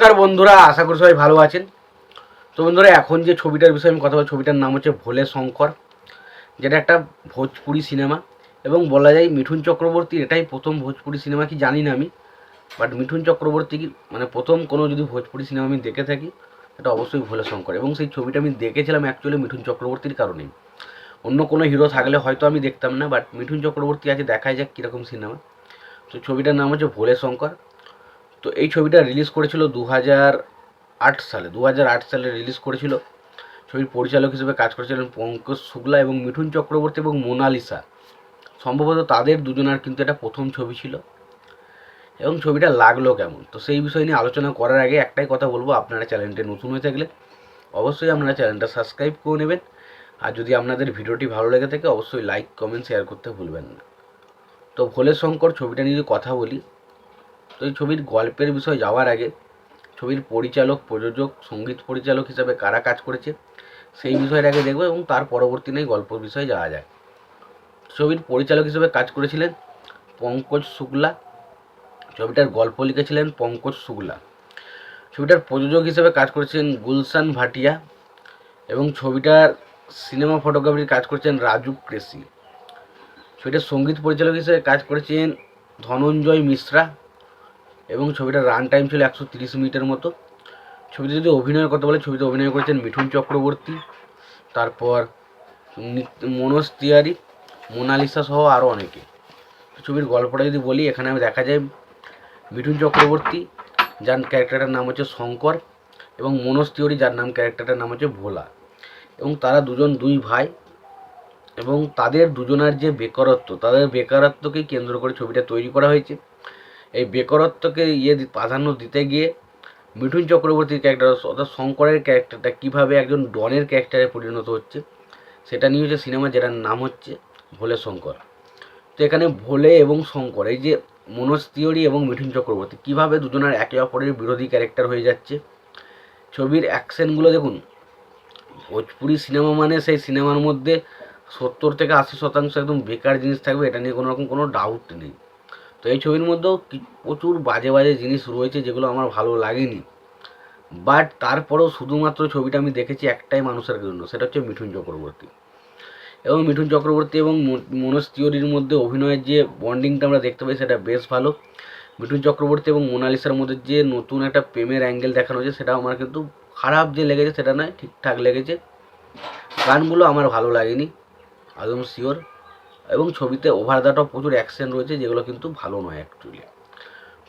নমস্কার বন্ধুরা, আশা করি সবাই ভালো আছেন। তো বন্ধুরা, এখন যে ছবিটার বিষয়ে আমি কথা বলছি ছবিটার নাম হচ্ছে ভোলে শঙ্কর, যেটা একটা ভোজপুরি সিনেমা। এবং বলা যায় মিঠুন চক্রবর্তী, এটাই প্রথম ভোজপুরি সিনেমা কি জানি না আমি। বাট মিঠুন চক্রবর্তী মানে প্রথম কোনো যদি ভোজপুরি সিনেমা আমি দেখে থাকি, সেটা অবশ্যই ভোলে শঙ্কর। এবং সেই ছবিটা আমি দেখেছিলাম অ্যাকচুয়ালি মিঠুন চক্রবর্তীর কারণেই। অন্য কোনো হিরো থাকলে হয়তো আমি দেখতাম না বাট মিঠুন চক্রবর্তী আছে দেখাই যাক কীরকম সিনেমা। তো ছবিটার নাম হচ্ছে ভোলে শঙ্কর। তো এই ছবিটা রিলিজ করেছিল দু হাজার আট সালে দু হাজার আট সালে রিলিজ করেছিল। ছবির পরিচালক হিসেবে কাজ করেছিলেন পঙ্কজ শুক্লা এবং মিঠুন চক্রবর্তী এবং মোনালিসা। সম্ভবত তাদের দুজনার কিন্তু এটা প্রথম ছবি ছিল। এবং ছবিটা লাগল কেমন? তো সেই বিষয় নিয়ে আলোচনা করার আগে একটাই কথা বলব, আপনারা চ্যানেলটি নতুন হয়ে থাকলে অবশ্যই আপনারা চ্যানেলটা সাবস্ক্রাইব করে নেবেন। আর যদি আপনাদের ভিডিওটি ভালো লেগে থাকে, অবশ্যই লাইক কমেন্ট শেয়ার করতে ভুলবেন না। তো ভোলে শঙ্কর, ছবিটা নিয়ে কথা বলি। তো এই ছবির গল্পের বিষয়ে যাওয়ার আগে, ছবির পরিচালক, প্রযোজক, সংগীত পরিচালক হিসাবে কারা কাজ করেছে, সেই বিষয়ের আগে দেখব এবং তার পরবর্তী নেই গল্প বিষয়ে যাওয়া যায়। ছবির পরিচালক হিসেবে কাজ করেছিলেন পঙ্কজ শুক্লা। ছবিটার গল্প লিখেছিলেন পঙ্কজ শুক্লা। ছবিটার প্রযোজক হিসেবে কাজ করেছেন গুলশান ভাটিয়া এবং ছবিটার সিনেমা ফটোগ্রাফির কাজ করেছেন রাজু ক্রেসি ছবিটার সংগীত পরিচালক হিসেবে কাজ করেছেন ধনঞ্জয় মিশ্রা। এবং ছবিটার রান টাইম ছিল একশো তিরিশ মিনিটের মতো। ছবিতে যদি অভিনয়ের কথা বলে, ছবিতে অভিনয় করেছেন মিঠুন চক্রবর্তী, তারপর মনোজ তিওয়ারি, মোনালিসা সহ আরও অনেকে। ছবির গল্পটা যদি বলি, এখানে আমি দেখা যায় মিঠুন চক্রবর্তী, যার ক্যারেক্টারটার নাম হচ্ছে শঙ্কর, এবং মনোজ তিওয়ারি, যার নাম ক্যারেক্টারটার নাম হচ্ছে ভোলা। এবং তারা দুজন দুই ভাই, এবং তাদের দুজনার যে বেকারত্ব, তাদের বেকারত্বকে কেন্দ্র করে ছবিটা তৈরি করা হয়েছে। এই বেকারত্বকে ইয়ে প্রাধান্য দিতে গিয়ে মিঠুন চক্রবর্তীর ক্যারেক্টার অর্থাৎ শঙ্করের ক্যারেক্টারটা কীভাবে একজন ডনের ক্যারেক্টারে পরিণত হচ্ছে, সেটা নিয়ে হচ্ছে সিনেমা যেটার নাম হচ্ছে ভোলে শঙ্কর। তো এখানে ভোলে এবং শঙ্কর, এই যে মনোজ তিওরি এবং মিঠুন চক্রবর্তী কীভাবে দুজনের একে অপরের বিরোধী ক্যারেক্টার হয়ে যাচ্ছে, ছবির অ্যাকশনগুলো দেখুন, ভোজপুরি সিনেমা মানে সেই সিনেমার মধ্যে সত্তর থেকে আশি শতাংশ একদম বেকার জিনিস থাকবে, এটা নিয়ে কোনো রকম কোনো ডাউট নেই। তো এই ছবির মধ্যেও প্রচুর বাজে বাজে জিনিস রয়েছে যেগুলো আমার ভালো লাগেনি। বাট তারপরেও শুধুমাত্র ছবিটা আমি দেখেছি একটাই মানুষের জন্য, সেটা হচ্ছে মিঠুন চক্রবর্তী। এবং মিঠুন চক্রবর্তী এবং মনোজ তিওয়ারির মধ্যে অভিনয়ের যে বন্ডিংটা আমরা দেখতে পাই সেটা বেশ ভালো। মিঠুন চক্রবর্তী এবং মোনালিসার মধ্যে যে নতুন একটা প্রেমের অ্যাঙ্গেল দেখানো হয়েছে সেটা আমার কিন্তু খারাপ যে লেগেছে সেটা নয়, ঠিকঠাক লেগেছে। গানগুলো আমার ভালো লাগেনি, একদম শিওর এবং ছবিতে ওভার দ্য প্রচুর অ্যাকশন রয়েছে, যেগুলো কিন্তু ভালো নয় অ্যাকচুয়ালি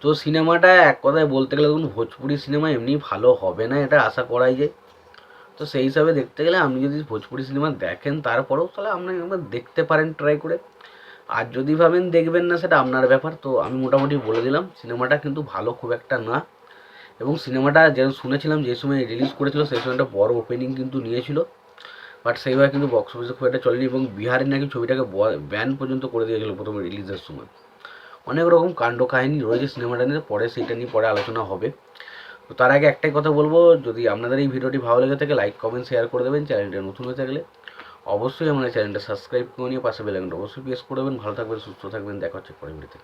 তো সিনেমাটা এক কথায় বলতে গেলে দেখুন, ভোজপুরি সিনেমা এমনি ভালো হবে না, এটা আশা করাই যায়। তো সেই হিসাবে দেখতে গেলে আপনি যদি ভোজপুরি সিনেমা দেখেন, তারপরেও তাহলে আপনি একবার দেখতে পারেন ট্রাই করে। আর যদি ভাবেন দেখবেন না, সেটা আপনার ব্যাপার। তো আমি মোটামুটি বলে দিলাম, সিনেমাটা কিন্তু ভালো খুব একটা না। এবং সিনেমাটা যে শুনেছিলাম, যে সময় রিলিজ করেছিল, সেই সময়টা বড় ওপেনিং কিন্তু নিয়েছিল। বাট সেইভাবে কিন্তু বক্স অফিসে খুব একটা চলেনি এবং বিহারে নাকি ছবিটাকে ব্যান পর্যন্ত করে দিয়েছিল প্রথমে রিলিজের সময়। অনেক রকম কাণ্ড কাহিনী রয়েছে সিনেমাটা নিয়ে, পরে সেইটা নিয়ে পরে আলোচনা হবে। তো তার আগে একটাই কথা বলব, যদি আপনাদের এই ভিডিওটি ভালো লেগে থাকে লাইক কমেন্ট শেয়ার করে দেবেন চ্যানেলটা নতুন হয়ে থাকলে। অবশ্যই আমাদের চ্যানেলটা সাবস্ক্রাইব করে নিয়ে পাশে বেলাইকনটা অবশ্যই প্রেস করে দেবেন। ভালো থাকবেন, সুস্থ থাকবেন, দেখা হচ্ছে পরের ভিডিওতে